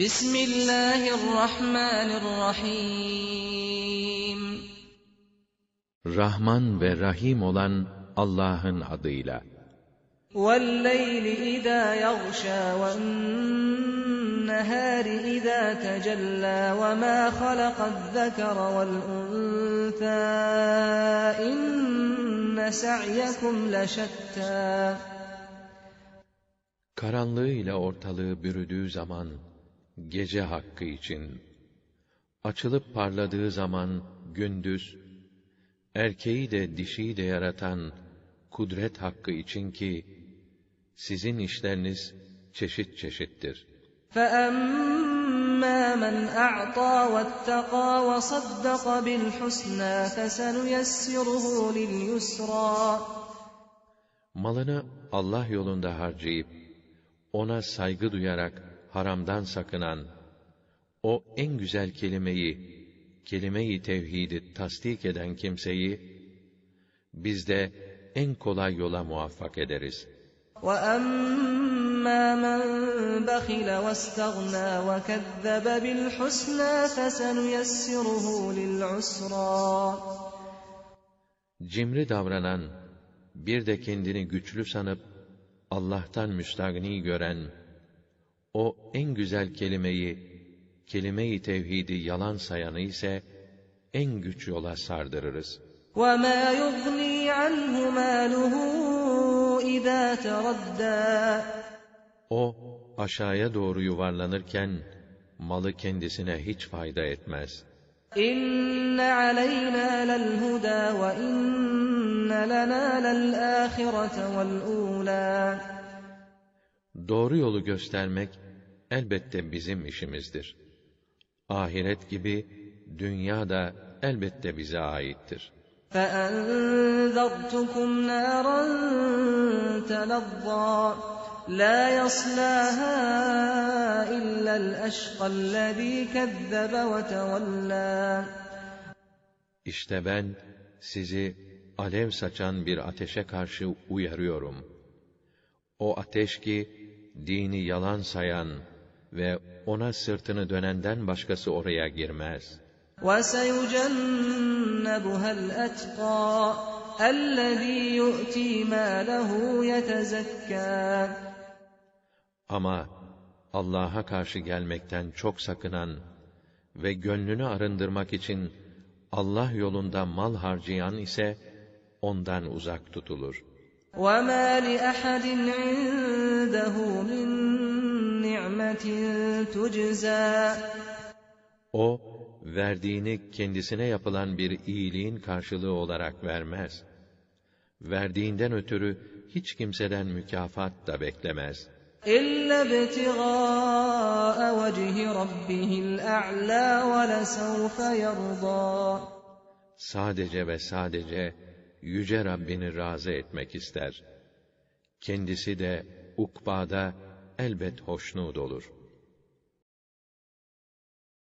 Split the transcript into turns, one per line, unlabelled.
بسم الله الرحمن الرحيم
Rahman ve Rahim olan Allah'ın adıyla.
والليل إذا يغشى والنهار إذا تجلى وما خلق الذكر والأنثى إن سعيكم لشتى
Karanlığıyla ortalığı bürüdüğü zaman, gece hakkı için, açılıp parladığı zaman gündüz, erkeği de dişiyi de yaratan kudret hakkı için ki, sizin işleriniz çeşit çeşittir.
فأما من أعطى واتقى وصدق بالحسنى فسنيسره لليسرى
Malını Allah yolunda harcayıp, ona saygı duyarak haramdan sakınan, o en güzel kelimeyi, kelime-i tevhidi tasdik eden kimseyi, biz de en kolay yola muvaffak ederiz.
وأما من بخل واستغنى وكذب بالحسنى فسنيسره للعسرى
Cimri davranan, bir de kendini güçlü sanıp, Allah'tan müstagni gören, o en güzel kelimeyi, kelime-i tevhidi yalan sayanı ise, en güç yola sardırırız.
وما يغني عنه ماله إذا تردى
O, aşağıya doğru yuvarlanırken, malı kendisine hiç fayda etmez.
إن علينا للهدى وإن لنا للآخرة والأولى
Doğru yolu göstermek, elbette bizim işimizdir. Ahiret gibi, dünya da elbette bize aittir.
فأنذرتكم نارا تلظى لا يصلاها إلا الأشقى الذي كذب وتولى
İşte ben, sizi alev saçan bir ateşe karşı uyarıyorum. O ateş ki, dini yalan sayan ve ona sırtını dönenden başkası oraya girmez.
وسيجنبها الأتقى الذي يؤتي ماله يتزكى
Ama Allah'a karşı gelmekten çok sakınan ve gönlünü arındırmak için Allah yolunda mal harcayan ise ondan uzak tutulur.
وما لأحد عنده من نعمة تجزى
O, verdiğini kendisine yapılan bir iyiliğin karşılığı olarak vermez. Verdiğinden ötürü hiç kimseden mükafat da beklemez.
إلا ابتغاء وجه ربه الأعلى ولسوف يرضى
Sadece ve sadece Yüce Rabbini razı etmek ister. Kendisi de ukbada elbet hoşnut olur.''